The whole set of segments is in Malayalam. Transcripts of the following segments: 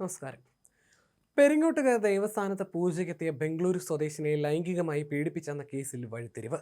നമസ്കാരം. പെരിങ്ങോട്ടുകര ദേവസ്ഥാനത്ത് പൂജയ്ക്കെത്തിയ ബംഗളൂരു സ്വദേശിനെ ലൈംഗികമായി പീഡിപ്പിച്ചെന്ന കേസിൽ വഴിത്തിരിവ്.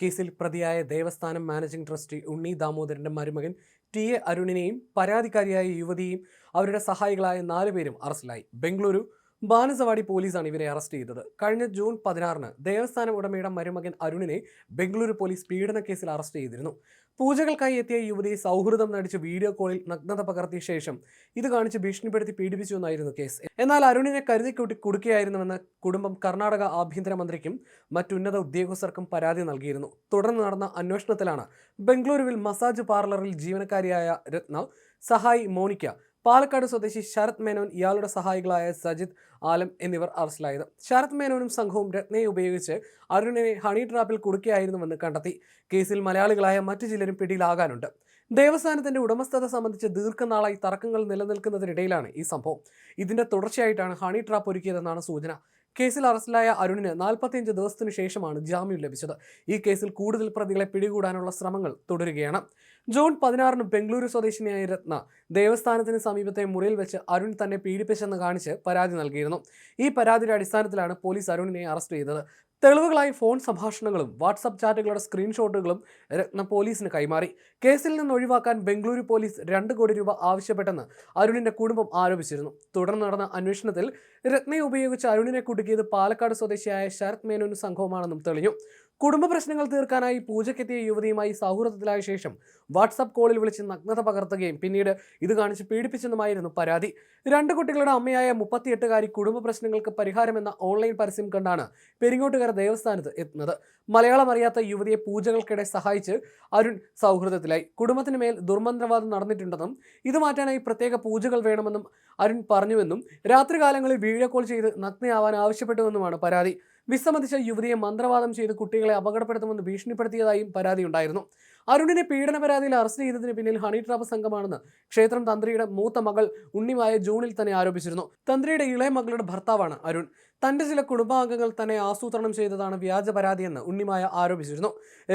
കേസിൽ പ്രതിയായ ദേവസ്ഥാനം മാനേജിംഗ് ട്രസ്റ്റി ഉണ്ണി ദാമോദരന്റെ മരുമകൻ ടി എ അരുണിനെയും പരാതിക്കാരിയായ യുവതിയും അവരുടെ സഹായികളായ നാലുപേരും അറസ്റ്റിലായി. ബംഗളൂരു ബാനസവാടി പോലീസാണ് ഇവരെ അറസ്റ്റ് ചെയ്തത്. കഴിഞ്ഞ ജൂൺ പതിനാറിന് ദേവസ്ഥാനം ഉടമയുടെ മരുമകൻ അരുണിനെ ബംഗളൂരു പോലീസ് പീഡന കേസിൽ അറസ്റ്റ് ചെയ്തിരുന്നു. പൂജകൾക്കായി എത്തിയ യുവതി സൗഹൃദം നടിച്ച് വീഡിയോ കോളിൽ നഗ്നത പകർത്തിയ ശേഷം ഇത് കാണിച്ച് ഭീഷണിപ്പെടുത്തി പീഡിപ്പിച്ചു എന്നായിരുന്നു കേസ്. എന്നാൽ അരുണിനെ കരുതിക്കൂട്ടി കുടുക്കിയായിരുന്നുവെന്ന് കുടുംബം കർണാടക ആഭ്യന്തരമന്ത്രിക്കും മറ്റുന്നത ഉദ്യോഗസ്ഥർക്കും പരാതി നൽകിയിരുന്നു. തുടർന്ന് നടന്ന അന്വേഷണത്തിലാണ് ബംഗളൂരുവിൽ മസാജ് പാർലറിൽ ജീവനക്കാരിയായ രത്ന സഹായി മോണിക്ക പാലക്കാട് സ്വദേശി ശരത് മേനോൻ ഇയാളുടെ സഹായികളായ സജിത് ആലം എന്നിവർ അറസ്റ്റിലായത്. ശരത് മേനോനും സംഘവും രത്നയെ ഉപയോഗിച്ച് അരുണിനെ ഹണി ട്രാപ്പിൽ കുടുക്കിയായിരുന്നുവെന്ന് കണ്ടെത്തി. കേസിൽ മലയാളികളായ മറ്റു ചിലരും പിടിയിലാകാനുണ്ട്. ദേവസ്ഥാനത്തിന്റെ ഉടമസ്ഥത സംബന്ധിച്ച് ദീർഘനാളായി തർക്കങ്ങൾ നിലനിൽക്കുന്നതിനിടയിലാണ് ഈ സംഭവം. ഇതിന്റെ തുടർച്ചയായിട്ടാണ് ഹണി ട്രാപ്പ് ഒരുക്കിയതെന്നാണ് സൂചന. കേസിൽ അറസ്റ്റിലായ അരുണിന് നാൽപ്പത്തിയഞ്ച് ദിവസത്തിനു ശേഷമാണ് ജാമ്യം ലഭിച്ചത്. ഈ കേസിൽ കൂടുതൽ പ്രതികളെ പിടികൂടാനുള്ള ശ്രമങ്ങൾ തുടരുകയാണ്. ജൂൺ പതിനാറിന് ബംഗളൂരു സ്വദേശിനിയായ രത്ന ദേവസ്ഥാനത്തിന് സമീപത്തെ മുറിയിൽ വെച്ച് അരുൺ തന്നെ പീഡിപ്പിച്ചെന്ന് കാണിച്ച് പരാതി നൽകിയിരുന്നു. ഈ പരാതിയുടെ അടിസ്ഥാനത്തിലാണ് പോലീസ് അരുണിനെ അറസ്റ്റ് ചെയ്തത്. തെളിവുകളായി ഫോൺ സംഭാഷണങ്ങളും വാട്സപ്പ് ചാറ്റുകളുടെ സ്ക്രീൻഷോട്ടുകളും രത്ന പോലീസിന് കൈമാറി. കേസിൽ നിന്ന് ഒഴിവാക്കാൻ ബംഗളൂരു പോലീസ് രണ്ട് കോടി രൂപ ആവശ്യപ്പെട്ടെന്ന് അരുണിന്റെ കുടുംബം ആരോപിച്ചിരുന്നു. തുടർന്ന് നടന്ന അന്വേഷണത്തിൽ രത്നയെ ഉപയോഗിച്ച് അരുണിനെ കുടുക്കിയത് പാലക്കാട് സ്വദേശിയായ ശരത് മേനോന് സംഘവുമാണെന്നും തെളിഞ്ഞു. കുടുംബ പ്രശ്നങ്ങൾ തീർക്കാനായി പൂജയ്ക്കെത്തിയ യുവതിയുമായി സൗഹൃദത്തിലായ ശേഷം വാട്സാപ്പ് കോളിൽ വിളിച്ച് നഗ്നത പകർത്തുകയും പിന്നീട് ഇത് കാണിച്ച് പീഡിപ്പിച്ചെന്നുമായിരുന്നു പരാതി. രണ്ട് കുട്ടികളുടെ അമ്മയായ മുപ്പത്തിയെട്ടുകാരി കുടുംബ പ്രശ്നങ്ങൾക്ക് പരിഹാരമെന്ന ഓൺലൈൻ പരസ്യം കണ്ടാണ് പെരിങ്ങോട്ടുകര ദേവസ്ഥാനത്ത് എത്തുന്നത്. മലയാളം അറിയാത്ത യുവതിയെ പൂജകൾക്കിടെ സഹായിച്ച് അരുൺ സൗഹൃദത്തിലായി. കുടുംബത്തിന് മേൽ ദുർമന്ത്രവാദം നടന്നിട്ടുണ്ടെന്നും ഇത് മാറ്റാനായി പ്രത്യേക പൂജകൾ വേണമെന്നും അരുൺ പറഞ്ഞുവെന്നും രാത്രികാലങ്ങളിൽ വീഡിയോ കോൾ ചെയ്ത് നഗ്നയാവാൻ ആവശ്യപ്പെട്ടുവെന്നുമാണ് പരാതി. വിസമ്മതിച്ച യുവതിയെ മന്ത്രവാദം ചെയ്ത് കുട്ടികളെ അപകടപ്പെടുത്തുമെന്ന് ഭീഷണിപ്പെടുത്തിയതായും പരാതിയുണ്ടായിരുന്നു അരുണിനെ പീഡന പരാതിയിൽ അറസ്റ്റ് ചെയ്തതിന് പിന്നിൽ ഹണി ട്രാപ്പ് സംഘമാണെന്ന് ക്ഷേത്രം തന്ത്രിയുടെ മൂത്ത മകൾ ഉണ്ണിമായ ജൂണിൽ തന്നെ ആരോപിച്ചിരുന്നു. തന്ത്രിയുടെ ഇളയ മകളുടെ ഭർത്താവാണ് അരുൺ. തന്റെ ചില കുടുംബാംഗങ്ങൾ തന്നെ ആസൂത്രണം ചെയ്തതാണ് വ്യാജ പരാതിയെന്ന് ഉണ്ണിമായ ആരോപിച്ചിരുന്നു.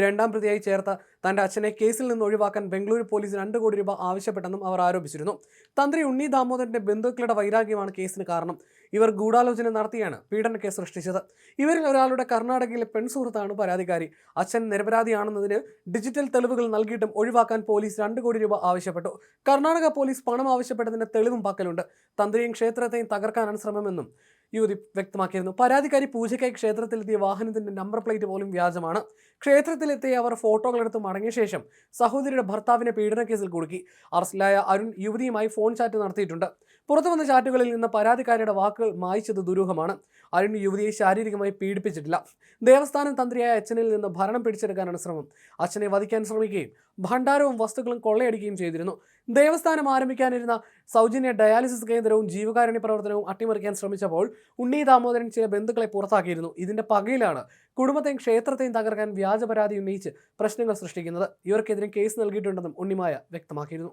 രണ്ടാം പ്രതിയായി ചേർത്ത തന്റെ അച്ഛനെ കേസിൽ നിന്ന് ഒഴിവാക്കാൻ ബംഗളൂരു പോലീസ് രണ്ട് കോടി രൂപ ആവശ്യപ്പെട്ടെന്നും അവർ ആരോപിച്ചിരുന്നു. തന്ത്രി ഉണ്ണി ദാമോദരന്റെ ബന്ധുക്കളുടെ വൈരാഗ്യമാണ് കേസിന് കാരണം. ഇവർ ഗൂഢാലോചന നടത്തിയാണ് പീഡന കേസ് സൃഷ്ടിച്ചത്. ഇവരിൽ ഒരാളുടെ കർണാടകയിലെ പെൺസുഹൃത്താണ് പരാതിക്കാരി. അച്ഛൻ നിരപരാധിയാണെന്നതിന് ഡിജിറ്റൽ തെളിവുകൾ നൽകിയിട്ടും ഒഴിവാക്കാൻ പോലീസ് രണ്ട് കോടി രൂപ ആവശ്യപ്പെട്ടു. കർണാടക പോലീസ് പണം ആവശ്യപ്പെട്ടതിന്റെ തെളിവും പക്കലുണ്ട്. തന്ത്രിയും ക്ഷേത്രത്തെയും തകർക്കാനാണ് ശ്രമമെന്നും യുവതി വ്യക്തമാക്കിയിരുന്നു. പരാതിക്കാരി പൂജയ്ക്കായി ക്ഷേത്രത്തിലെത്തിയ വാഹനത്തിന്റെ നമ്പർ പ്ലേറ്റ് പോലും വ്യാജമാണ്. ക്ഷേത്രത്തിലെത്തിയ അവർ ഫോട്ടോകളെടുത്ത് മടങ്ങിയ ശേഷം സഹോദരിയുടെ ഭർത്താവിനെ പീഡന കേസിൽ കുടുക്കി. അറസ്റ്റിലായ അരുൺ യുവതിയുമായി ഫോൺ ചാറ്റ് നടത്തിയിട്ടുണ്ട്. പുറത്തു വന്ന ചാറ്റുകളിൽ നിന്ന് പരാതിക്കാരിയുടെ വാക്കുകൾ മായിച്ചത് ദുരൂഹമാണ്. അരുൺ യുവതിയെ ശാരീരികമായി പീഡിപ്പിച്ചിട്ടില്ല. ദേവസ്ഥാനം തന്ത്രിയായ അച്ഛനിൽ നിന്ന് ഭരണം പിടിച്ചെടുക്കാനാണ് ശ്രമം. അച്ഛനെ വധിക്കാൻ ശ്രമിക്കുകയും ഭണ്ഡാരവും വസ്തുക്കളും കൊള്ളയടിക്കുകയും ചെയ്തിരുന്നു. ദേവസ്ഥാനം ആരംഭിക്കാനിരുന്ന സൗജന്യ ഡയാലിസിസ് കേന്ദ്രവും ജീവകാരുണ്യ പ്രവർത്തനവും അട്ടിമറിക്കാൻ ശ്രമിച്ചപ്പോൾ ഉണ്ണി ദാമോദരൻ ചില ബന്ധുക്കളെ പുറത്താക്കിയിരുന്നു. ഇതിന്റെ പകയിലാണ് കുടുംബത്തെയും ക്ഷേത്രത്തെയും തകർക്കാൻ വ്യാജ പരാതി ഉന്നയിച്ച് പ്രശ്നങ്ങൾ സൃഷ്ടിക്കുന്നത്. ഇവർക്കെതിരെ കേസ് നൽകിയിട്ടുണ്ടെന്നും ഉണ്ണിമായ വ്യക്തമാക്കിയിരുന്നു.